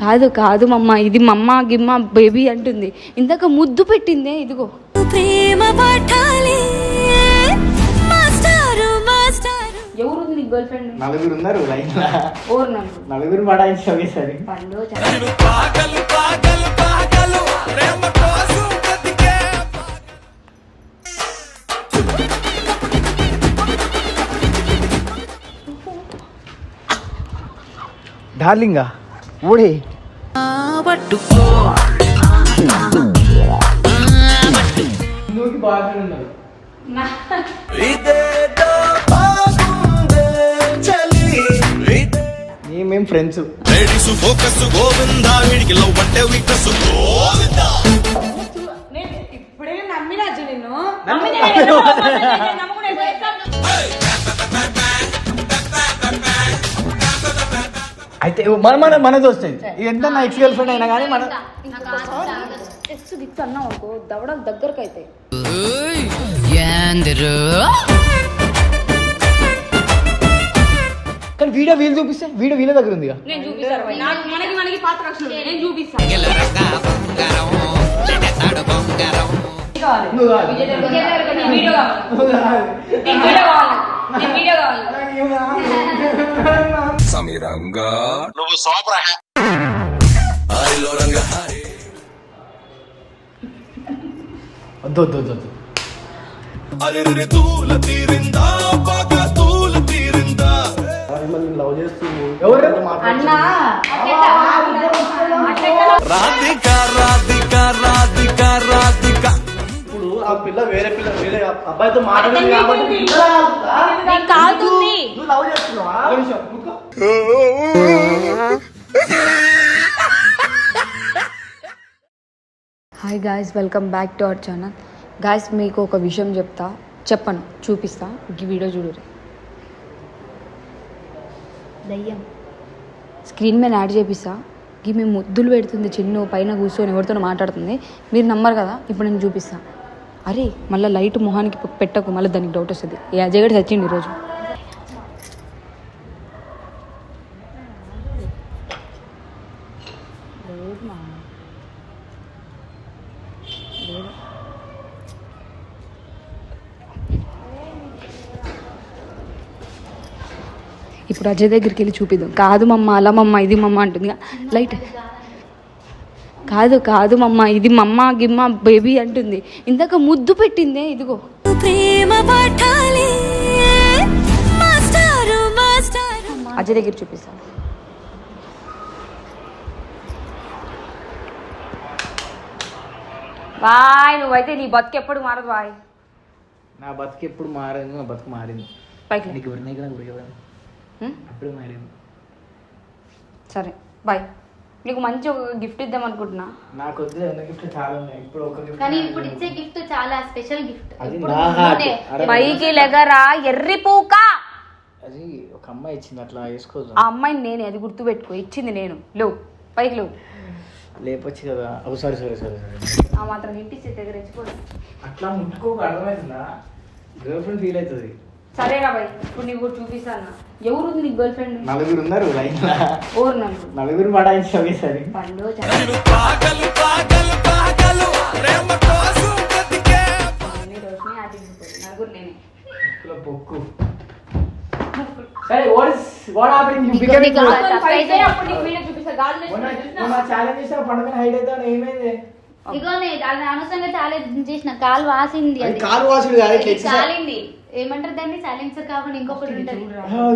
కాదు కాదు మమ్మ ఇది మమ్మ గిమ్మ బేబీ అంటుంది. ఇందాక ముద్దు పెట్టిందే ఇదిగో. ప్రేమ పాఠాలే. మాస్టారు మాస్టారు. ఎవరు నీ గర్ల్ ఫ్రెండ్? నలుగురు ఉన్నారు లైన్ ఓరు నలుగురు. పండు డార్లింగా? ఊడే. మేమేం ఫ్రెండ్స్. లేడీసు ఫోకస్ గోవిందా వీడికి లవ్ అంటే వీక్నెస్ గోవిందా ఇప్పుడే నమ్మినాజు నిన్ను అయితే మన మన మనది వస్తాయి ఎంత నా ఎక్స్ గర్ల్ ఫ్రెండ్ అయినా కానీ మన ఎక్స్ గిక్స్ అన్నావు అనుకో దవడలు దగ్గరకు అవుతాయి కానీ వీడియో వీలు చూపిస్తే వీడియో వీళ్ళ దగ్గర ఉంది నువ్వు కాదు. సమీరంగా. నువ్వు సోపరా హరిలో రంగ హరి వద్దు వద్దు వద్దు వద్దు. అరే తూల తీరిందా బాగా తూల తీరిందా? లవ్ చేస్తూ ఎవరు? అన్నా. రాధిక రాధిక పిల్ల వేరే పిల్ల వేరే అబ్బాయితో మాట్లాడింది కాబట్టి. నువ్వు లవ్ చేస్తున్నావా. Hi guys welcome back to our channel guys మీకు ఒక విషయం చెప్తా చెప్పను చూపిస్తా ఈ వీడియో చూడరు దయ్యం. స్క్రీన్ మీద యాడ్ చేపిస్తా. ఈ మేము ముద్దులు పెడుతుంది చిన్ను పైన కూర్చొని ఎవరితో మాట్లాడుతుంది. మీరు నమ్మరు కదా ఇప్పుడు నేను చూపిస్తా. అరే మళ్ళీ లైట్ మొహానికి పెట్టకు మళ్ళీ దానికి డౌట్ వస్తుంది. ఏ అజయ్ గడి ఈరోజు. ఇప్పుడు అజయ్ దగ్గరికి వెళ్ళి చూపిద్దాం. కాదు మమ్మ అలా మమ్మ ఇది మమ్మ అంటుంది. లైట్. కాదు కాదు మమ్మ ఇది మమ్మ గిమ్మ బేబీ అంటుంది. ఇందాక ముద్దు పెట్టిందే ఇదిగో. ప్రేమ పాఠాలే. మాస్టారు మాస్టారు. అజయ్ దగ్గర చూపిస్తాను బాయ్ నువ్వైతే నీ బతుకు ఎప్పుడు మారదు బాయ్. నా బతుకు ఎప్పుడు మారింది నా బతుకు మారింది. పైకి. నీకు ఎవరిని కూడా గురి హ్మ్? అప్పుడే మారింది. సరే బాయ్. నీకు మంచి ఒక గిఫ్ట్ ఇద్దాం అనుకుంటున్నా. నాకు వద్దు అన్న గిఫ్ట్ చాలా ఉన్నాయి. ఇప్పుడు ఒక గిఫ్ట్ కానీ ఇప్పుడు ఇచ్చే గిఫ్ట్ చాలా స్పెషల్ గిఫ్ట్ అది ఇప్పుడు నా హార్ట్ పైకి లెగరా ఎర్రి పూక! అది ఒక అమ్మాయి ఇచ్చింది అట్లా వేసుకోదు. ఆ అమ్మాయిని నేనే అది గుర్తు పెట్టుకో ఇచ్చింది నేను. లేవు పైకి లేవు. లేపొచ్చు కదా. ఓ సారీ సారీ సారీ సారీ ఆ మాత్రం గిఫ్ట్ ఇచ్చే దగ్గర రెచ్చిపోదు అట్లా ముట్టుకోక అర్థమవుతుందా? గర్ల్ ఫ్రెండ్ ఫీల్ అవుతుంది. సరేనా బాయ్ ఇప్పుడు నీకు చూపిస్తాను. ఎవరు నీ గర్ల్ ఫ్రెండ్ నలుగురు ఉన్నారు లైన్ ఓరు నన్ను నలుగురు? పడాయించి ఒకేసారి పండు నలుగురు నేనే. పొక్కు సరే వాట్ హ్యాపెనింగ్ యు బికమ్? అప్పుడు నీకు వీడియో చూపిస్తా. ఛాలెంజ్ పండుగ ఏమైంది? ఇగో నేను అనవసరంగా ఛాలెంజ్ చేసిన. కాలు వాసింది అది కాలు ఎక్సర్సైజ్ కాలింది. ఏమంటారు దాన్ని? సైలెన్సర్ కాకుండా ఇంకొకటి ఉంటది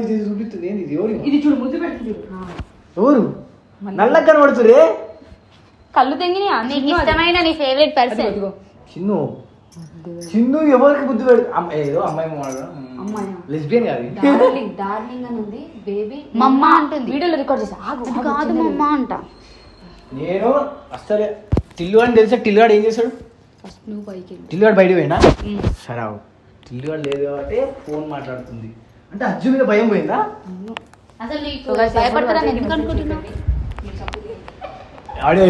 ఇది చూపిస్తుంది. ఏంది ఇది? ఎవరు ఇది చూడు ముద్దు పెడుతుంది చూడు. ఎవరు? నల్లగా కనబడుతురే కళ్ళు తెంగినాయా? నీకు. ఇష్టమైన నీ ఫేవరెట్ పర్సన్. చిన్ను. చిన్ను ఎవరికి బుద్ధి పెడు ఏదో అమ్మాయి అమ్మాయా? లెస్బియన్ కాదు. డార్లింగ్ డార్లింగ్ అని ఉంది. బేబీ మమ్మ అంటుంది. వీడియోలో రికార్డ్ చేసా. ఆగు, కాదు. మమ్మ అంట. నేను అసలే టిల్లుగాడు తెలుసా? టిల్లుగాడు ఏం చేశాడు? ఫస్ట్ నువ్వు పైకి వెళ్ళు. టిల్లుగాడు బయట పోయినా. సరే ఆగు. టిల్లుగాడు లేదు కాబట్టి ఫోన్ మాట్లాడుతుంది అంటే అర్జున్ మీద భయం పోయిందా అసలు నీకు భయపడతారని ఎందుకు అనుకుంటున్నావు. ఆడియో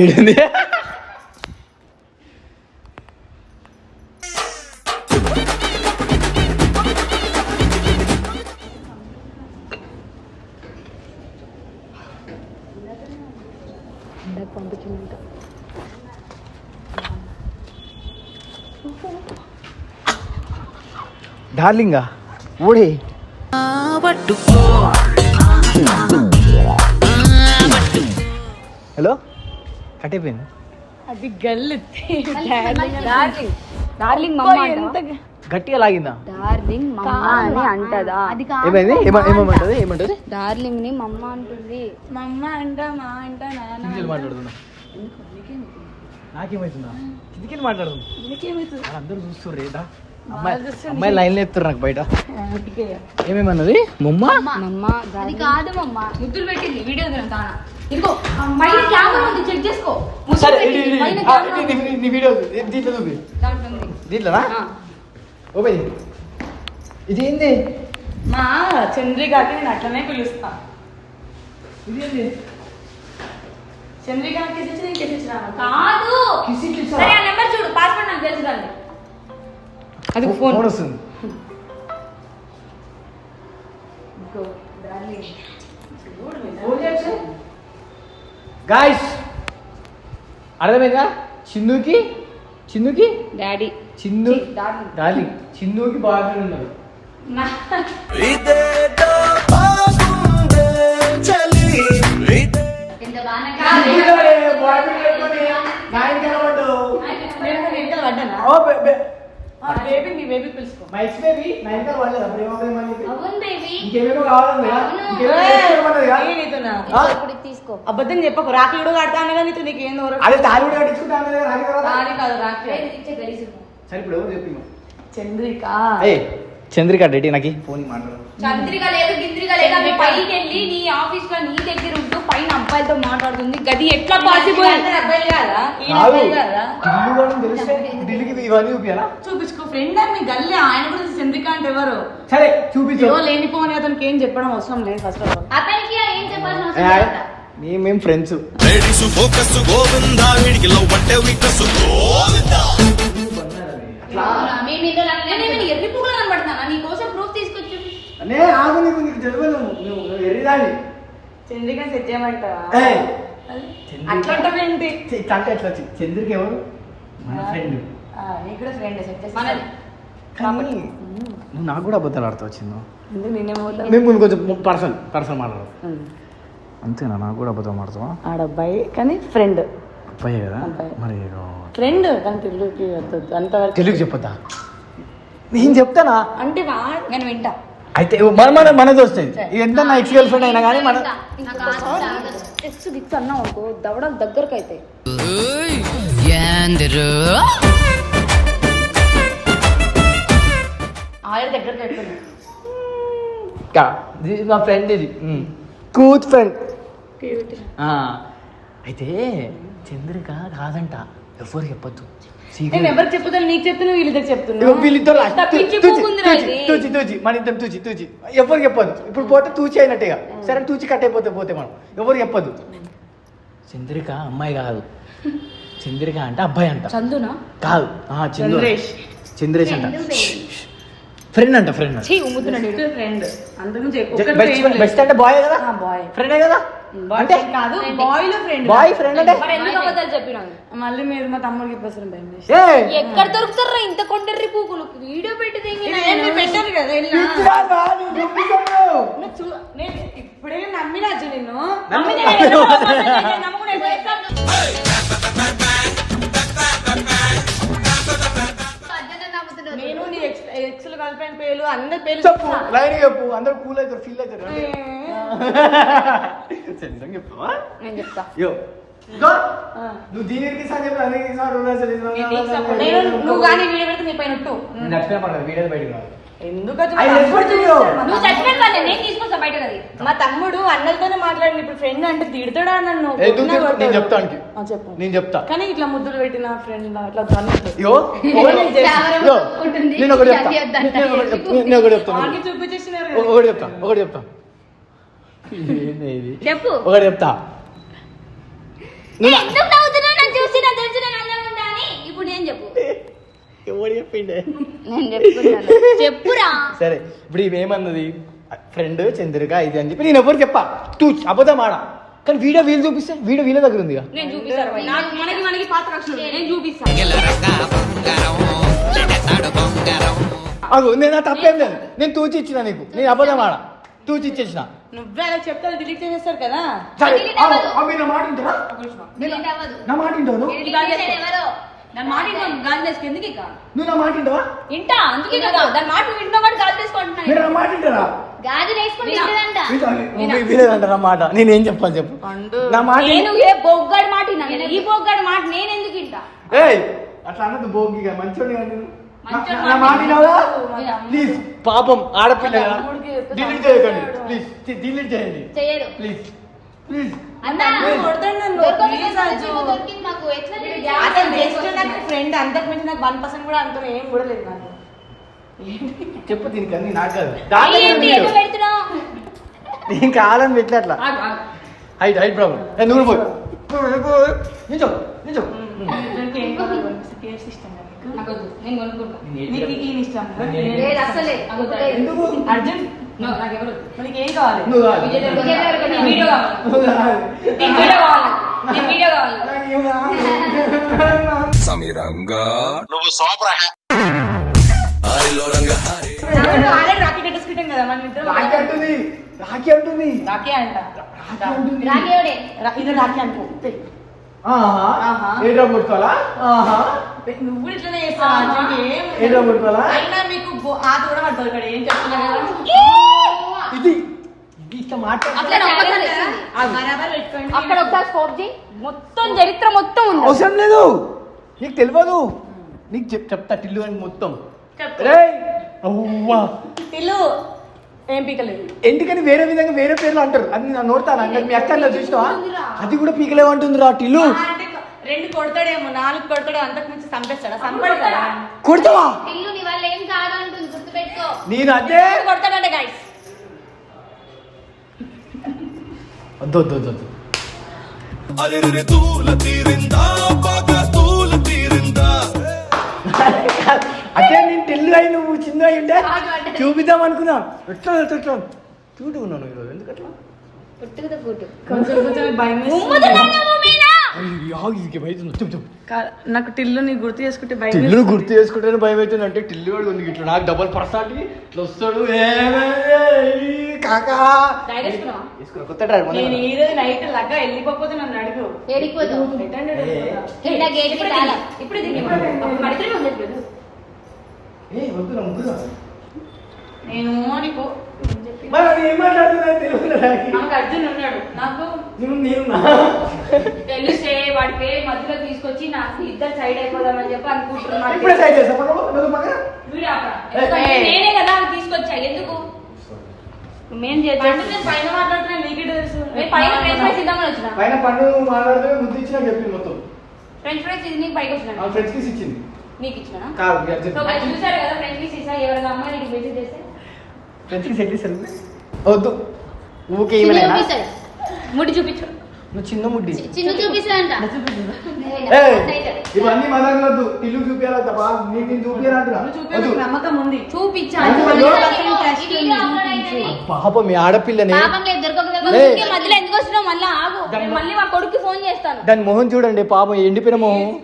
డార్లింగా? ఊడి హలో? కట్టయిపోయింది అది గల్లు. డార్లింగ్. డార్లింగ్ మమ్మ అంట. గట్టిగా లాగిందా? డార్లింగ్ మమ్మ అని అంటదా? అది ఏమైంది? ఏమ- ఏమేమంటది? ఏమంటది? డార్లింగ్ని మమ్మ అంటుంది. మమ్మ అంట మా అంట నాన్న మాట్లాడుతున్నా. నాకేమవుతుందా కిందికి మాట్లాడుతున్నా. అందరూ చూస్తుర్రు రేదా అమ్మాయి లైన్లో ఎత్తురు నాకు బయట. ఏమేమన్నది? మొమ్మ? మమ్మ అది కాదు మమ్మ. ముద్దులు పెట్టింది వీడియో తానా. ఇదిగో కెమెరా ఉంది చెక్ చేసుకో. సరే నీ- వీడియో దీంట్లో చూపి. దీంట్లోనా. ఇది ఏంది? మా చంద్రికకి నేను అట్లనే పిలుస్తా. ఇది ఏంది? చంద్రికకి కిసిచ్చి నేను కిసిచ్చినా? కాదు. కిసి కిసా. సరే ఆ నెంబర్ చూడు పాస్వర్డ్ నాకు తెలుసు కానీ అది ఫోన్. వస్తుంది గాయస్ అర్థమైందా? చిన్నుకి? చిన్నుకి? డాడీ చిన్ను డార్లింగ్ చిన్నుకి బాయ్ ఫ్రెండ్ ఉన్నాడు నేను అవును బేబీ ఇంకేమేమో తీసుకో. అబద్ధం చెప్పకు రాఖీ కూడా కడతా అనగా నీతో నీకు ఏం దూరం అదే తాళి కూడా కట్టించుకుంటాను కదా రాఖీ కాదు రాఖీ. సరే ఇప్పుడు ఎవరు చెప్పి చంద్రిక. ఏ చంద్రిక రెడ్డి నాకు? ఫోన్ మాట్లాడు. చంద్రిక లేదు గింద్రిక లేదు. ఆమె పైకి వెళ్ళి నీ ఆఫీస్లో నీ దగ్గర ఉంటూ పైన అబ్బాయిలతో మాట్లాడుతుంది. గది ఎట్లా పాసిబుల్ అబ్బాయిలు కాదా? ఈయన చూపించుకో. ఫ్రెండ్ అని గల్లీ. ఆయన కూడా చంద్రిక అంటే ఎవరు? సరే చూపించు. ఏవో లేనిపోని అతనికి ఏం చెప్పడం అవసరం లేదు ఫస్ట్ ఆఫ్ ఆల్ అతనికి ఏం చెప్పాల్సిన అవసరం లేదు మేము ఫ్రెండ్స్ లేడీసు ఫోకస్ గోవిందా. వీడికి లవ్ అంటే వీకస్ గోవిందా. నేను ఏమైనా ఎర్రి పువ్వులు కనబడుతున్నానా? నీ కోసం ప్రూఫ్ తీసుకొచ్చి అనే ఆగు నీకు నీకు తెలియదు నువ్వు నువ్వు ఎర్రిదాన్ని చంద్రిక సెట్ చేయమంటావా ఏయ్, అట్లా అంటావేంటి చ- ఇట్లా అంటే ఎట్లా వచ్చి- చంద్రిక ఎవరు? మన ఫ్రెండ్ ఆ, నీకు కూడా ఫ్రెండ్ సెట్ చేసి మనది. కానీ నువ్వు నాకు కూడా అబద్ధాలు ఆడుతావు వచ్చిందో. మేము కొంచెం పర్సనల్ పర్సనల్ మాట్లాడు అంతేనా? నాకు కూడా అబద్ధం ఆడుతావా? ఆడబ్బాయి కానీ ఫ్రెండ్ అబ్బాయే కదా. మరి ఫ్రెండ్ కానీ తెలుగుకి వద్దొద్దు అంతవరకు తెలుగు చెప్పొద్దా? నేను చెప్తానా? అంటే నేను వింటా. అయితే మన మన మనది వస్తాయి ఎంత నా ఎక్స్ గర్ల్ ఫ్రెండ్ అయినా కానీ మన ఎక్స్ గిక్స్ అన్నావు అనుకో దవడలు దగ్గరకు అవుతాయి ఆవిడ దగ్గరికి అయిపోయింది. మా ఫ్రెండ్ ఇది. కూత్ ఫ్రెండ్ అయితే చంద్రిక కాదంట. ఎవరు చెప్పొద్దు. నేను ఎవరికి చెప్పుతాను నీకు చెప్తున్నా వీళ్ళిద్దరు ఇగో చెప్తున్నా వీళ్ళిద్దరు ఇంత పిచ్చి పూకుందిరా ఇది. తూచి తూచి మన ఇద్దరు తూచి తూచి. ఎవరు చెప్పదు ఇప్పుడు పోతే తూచి అయినట్టుగా సరే తూచి కట్ అయిపోతే పోతే మనం. ఎవరు చెప్పదు చంద్రిక అమ్మాయి కాదు. చంద్రిక అంటే అబ్బాయి అంట. చందునా? కాదు. చంద్రేష్. చంద్రేష్ అంట. ఫ్రెండ్ అంట ఫ్రెండ్. ఫ్రెండ్ బెస్ట్ బెస్ట్ అంటే బాయ్ కదా? బాయ్ ఫ్రెండే కదా? అంటే కాదు బాయ్లో ఫ్రెండ్ బాయ్ ఫ్రెండ్ అంటే మళ్ళీ మీరు మా తమ్ముడికి ఏయ్, ఎక్కడ దొరుకుతారా ఇంత కొండర్రి పూకులు? వీడియో పెట్టి ఇది ఏం మీరు పెట్టారు కదా ఇప్పుడే నమ్మినాச்சு నిన్ను? నీ ఎక్స్ ఎక్స్లు పేర్లు అందరి పేర్లు చెప్పు. లైన్ చెప్పు. అందరూ కూల్ అవుతారు ఫీల్ అవుతారు. నిజంగా చెప్తావా? నేను చెప్తా. యో. నువ్వు దీనికి చెప్పు నేను నువ్వు కానీ వీడియో పెడితే నీ పైన నచ్చినా పడదు వీడియో బయటకు రాదు మా తమ్ముడు అన్నలతోనే మాట్లాడింది. ఇప్పుడు ఫ్రెండ్ అంటే తిడతాడా నన్ను? నేను. చెప్తానికి. చెప్పు. నేను చెప్తా. కానీ ఇట్లా ముద్దులు పెట్టిన ఫ్రెండ్ అట్లా నేను ఒకటి చెప్తా. నేను ఒకటి చెప్తా. చెప్పు. ఒకటి చెప్తా ఏ, ఎందుకు నవ్వుతున్నావు నన్ను చూసి నాకు తెలుసు నేను అందంగా ఉంటా అని ఇప్పుడు నేను చెప్పు ఎవడు చెప్పిండే. నేను చెప్పురా. సరే ఇప్పుడు ఇవి ఏమన్నది? ఫ్రెండ్ చంద్రిక ఇది అని చెప్పి నేను ఎవరు చెప్పా? తూ అబద్ధం ఆడ? కానీ వీడియో వీలు చూపిస్తే వీడియో వీళ్ళ దగ్గర ఉంది నేను చూపిస్తాను బాయ్. నాకు మనకి మనకి పాత రక్షణ ఉంది. నేను చూపిస్తాను. అగో నేను నా తప్పేం లేదు. నేను తూచి ఇచ్చిన నీకు. నేను అబద్ధం ఆడ? తూచి ఇచ్చేసిన. నువ్వే అలా చెప్తే డిలీట్ చేసేస్తారు కదా. సరే నా మాట అవ్వదు. నా మాట వింటావు దాని మాట గాలి చేసుకు ఎందుకు ఇక? నువ్వు నా మాట వింటావా? వింటా అందుకే కదా. దాని మాట నువ్వు వింటావు కాబట్టి గాలి మీరు చేసుకుంటున్నాను నా మాట వింటారా గాజులు వేసుకుని వినా. తింటదంట వీలేదంట నా మాట. నేనేం చెప్పాలి చెప్పు. పండు. నా మాట నేను ఏ బొగ్గాడి మాట విన్నాను ఈ బొగ్గాడి మాట నేను ఎందుకు వింటా? ఏయ్ అట్లా అన్నది భోగి మంచోడి కదా నేను. నా- మంచోడి నా మాట మాట వినావా వినా. ప్లీజ్. పాపం ఆడపిల్ల డిలీట్ చేయకండి. ప్లీజ్. డిలీట్ చేయండి. చెయ్యరు ప్లీజ్. ప్లీజ్. అన్నా. కొడతాడు నన్ను. దొరకదు, అజ్జు. మాకు. ఎట్లా delete ఫ్రెండ్ అంతకు మించి నాకు వన్ పర్సెంట్ కూడా అంత ఏం కూడా లేదు నాకు. చెప్పు దీనికి అన్ని నాకు కాదు. నేను పెట్టలే అట్లా. హైట్ హైట్ ప్రాబ్లం నువ్వు పోయి నిజం ఏం కావాలి? అర్జున్. మనకి ఏం వీడియో వీడియో కావాలి. సమీరంగా. నువ్వు సోపరా రాఖీ కట్టేసుకుంటాం కదా మన ఇద్దరం రాఖీ అంటుంది. రాఖీ అంట. రాఖీ ఇది రాఖీ ఆహా. ఏడ్రా కొట్టుకోవాలా నువ్వు ఇట్లనే చేస్తావు? అర్జున్కి ఏం ఏడ్రా కొట్టుకోవాలా అయినా మీకు కూడా పడతావు ఇక్కడ ఏం చెప్తున్నా ఇది. అక్కడ ఒకసారి స్కోప్ చేయి మొత్తం చరిత్ర మొత్తం ఉంది. అవసరం లేదు. నీకు తెలియదు. నీకు చెప్ చెప్తా టిల్లు అని మొత్తం. తిల్లు ఏం పీకలేదు. ఎందుకని వేరే విధంగా వేరే పేర్లు అంటారు? అది నా నోడతాను అంటే మీ అక్క అన్నది చూసినావా? అది కూడా పీకలేమంటుంది రా టిల్లు. అంటే రెండు కొడతాడేమో నాలుగు కొడతాడు అంతకు మించి చంపేస్తాడా చంపడు కదా. కొడతావా? నీ వల్ల ఏం కాదు అంటుంది గుర్తుపెట్టుకో. నేను అదే కొడతాడంటే గైస్ వద్దు వద్దు వద్దు వద్దు. అరే తూల తీరిందా బాగా తూల తీరిందా? అదే నేను టిల్లు అయి నువ్వు చిన్న అయి ఉంటే చూపిద్దాం అనుకున్నా. ఎట్లా ఎట్లా క్యూట్గా ఉన్నాను ఈరోజు. ఎందుకు అట్లా పుట్టుకతో పుట్టు కొంచెం కొంచెం భయం నాకు టిల్లు నీ గుర్తు చేసుకుంటే భయం టిల్లును గుర్తు చేసుకుంటేనే భయం అవుతుంది అంటే టిల్లు వాడు ఉంది ఇట్లా. నాకు డబల్ పర్సనాలిటీ ఇట్లా వస్తాడు. కాకా. కొత్త డ్రైవర్ నేను ఈ రోజు నైట్ లగ్గ వెళ్ళిపోతే నన్ను అడుగు. ఇప్పుడు. నాకు అర్జున్ ఉన్నాడు. నాకు నువ్వు నేను నా? తెలిస్తే వాడి పేరు మధ్యలో తీసుకొచ్చి నాకు ఇద్దరు సైడ్ అయిపోదామని చెప్పి అనుకుంటున్నాను ఇప్పుడే సైడ్ చేస్తా పక్కన నువ్వు పక్కన వీడు ఆపరా. ఎందుకంటే. నేనే కదా ఆమె తీసుకొచ్చా? ఎందుకు? మేం చేద్దాం. పండు నేను పైన మాట్లాడుతున్నా నీకే తెలుసు. నేను పైన ఫ్రెంచ్ ఫ్రైస్ ఇద్దామని వచ్చిన? పైన పండు మాట్లాడితే ముద్దు ఇచ్చినా చెప్పింది మొత్తం. ఫ్రెంచ్ ఫ్రైస్ ఇది నీకు పైకి వచ్చిన? ఆ ఫ్రెండ్స్ ఇచ్చింది. నీకు ఇచ్చిన? కాదు మీ అర్జున్. సో guys చూసారు కదా ఫ్రెంచ్ ఫ్రైస్ ఇచ్చా ఎవరైనా అమ్మాయి నీకు మెసేజ్ చేస్తే? ఫ్రెండ్స్ వద్దు. ఊకే ఏమైనా చూపిస్తాడు. ముడి చూపించు. నువ్వు చిన్న ముడ్డి చిన్న చూపిస్తాడంట ఏయ్, ఇవన్నీ మదగలొద్దు ఇల్లు చూపించాలి తప్ప నీకు నేను చూపించాలంటున్నా నమ్మకం ఉంది. చూపించా. అయ్యో, మళ్ళీ అయ్యో. దాన్ని పాప మీ ఆడపిల్లని. పాపం లేదు దొరకక నువ్వు ఏయ్. ఊరికే మధ్యలో ఎందుకు వచ్చినావు? మళ్ళీ ఆగు. దాన్ని- నేను మళ్ళీ మా కొడుకు ఫోన్ చేస్తాను. దాని మొహం చూడండి పాపం ఎండిపోయిన మొహం.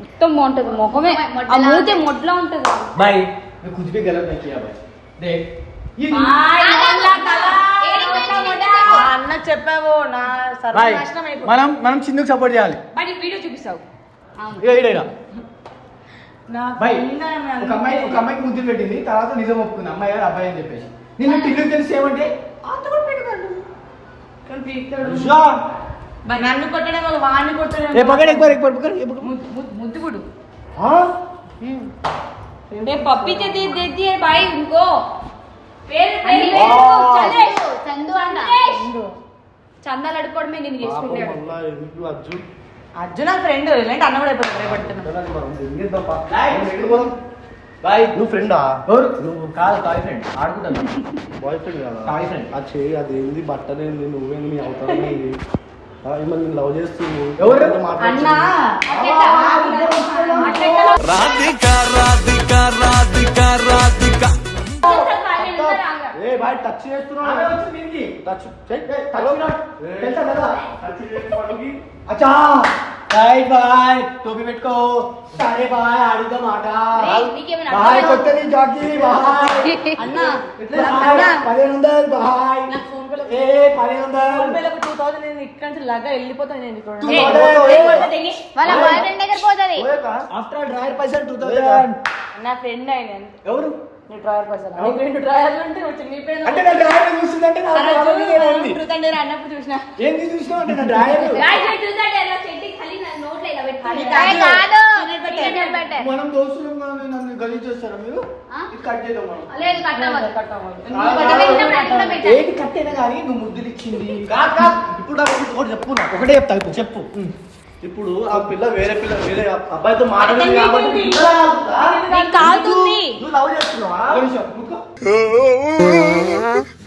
మొత్తం బాగుంటది ముఖమే. ఆ మూతే మొడ్లా ఉంటది. బాయ్. मैं कुछ भी गलत नहीं किया भाई देख ये బాయ్, మొడ్లా తల, మొడ్లా, మొడ్లా. ఆ అన్న చెప్పావు నా బాయ్ సర్వనాశనం అయిపోయింది మనం మనం చిందుకు సపోర్ట్ చేయాలి బట్ ఈ వీడియో చూపిస్తావు ఇక ఈడ ఈడ. నాకు బాయ్ నిన్న ఆమె ఒక అమ్మాయి ఒక అమ్మాయికి ముద్దు పెట్టింది తర్వాత నిజం ఒప్పుకుంది అమ్మాయి గారు అబ్బాయి అని చెప్పేసి నిన్ను టిల్లు తెలిసి ఏమంటే కానీ పీకుతాడు. ఉషా. మరి నన్ను కొట్టడం వాళ్ళు వాడిని కొట్టడం ఏ పక్కన ఎక్కువ ఎక్కువ పక్కన ఏ పక్కన ముద్దుగుడు ఆ? रे पप्पी दे दे देती है भाई उनको పేరు పేరు అన్ని పేరు ఆ. చంద్రేష్ చందు అంట చందాలు అడుకోవడమే నేను చేసుకున్నాడు అర్జున్ నా ఫ్రెండ్ ఇలాంటి అన్న కూడా అయిపోతుంది రేపట్టున బాయ్, ఎక్కడికి పోదాం? బాయ్ నువ్వు ఫ్రెండా ఎవరు నువ్వు కాదు బాయ్ ఫ్రెండ్ ఆడుకుంటాను బాయ్ ఫ్రెండ్ కదా బాయ్ ఫ్రెండ్. ఆ చేయి అదేంది బట్టలేంది నువ్వేంది నీ అవతారం ఏంది ఆ, మిమ్మల్ని లవ్ చేస్తూ ఎవరు? అన్న రాధిక రాధిక కదా? అచ్చా. రైట్ బాయ్ టోపీ పెట్టుకో. సరే బాయ్ ఆడుగా మాట. బాయ్? కొత్తది జాకీ బాయ్. పదిహేను వందలు బాయ్. ఏ పదిహేను వందలు. టూ థౌసండ్ నేను ఇక్కడ నుంచి లగా వెళ్ళిపోతాను నేను డ్రైవర్ పైసలు టూ థౌసండ్. నా ఫ్రెండ్ ఆయన ఎవరు? నీ డ్రైవర్ పర్సన్. నీకు రెండు డ్రైవర్లు ఉంటే వచ్చి నీ పేరు అంటే నా డ్రైవర్ చూస్తుందంటే నా డ్రైవర్ మీద ఉంది ట్రూత్ అండ్ డేర్ అన్నప్పుడు చూసిన. ఏంది చూసినావు అంటే నా డ్రైవర్ రాయ్ చెట్టు ఉందంటే అలా చెట్టుకి ఖాళీ నా నోట్లో ఇలా పెట్టుకోవాలి. అది రాయ్ కాదు. కాదు. Peanut butter. మనం దోస్తులం కానీ నన్ను గలీజ్ చేస్తారా మీరు? ఇది కట్ చేద్దాం మనం. లేదు కట్టైనా కానీ నువ్వు ముద్దులు ఇచ్చింది ఇప్పుడు ఒకటి- చెప్పు నాకు. ఒకటే చెప్తా చెప్పు. ఇప్పుడు ఆ పిల్ల వేరే పిల్ల వేరే అబ్బాయితో మాట్లాడింది కాబట్టి నీకు పిల్ల కాదురా? నీకు కాలుతుంది. నువ్వు లవ్ చేస్తున్నావా ఒక నిమిషం, ముట్టుకో. బాయ్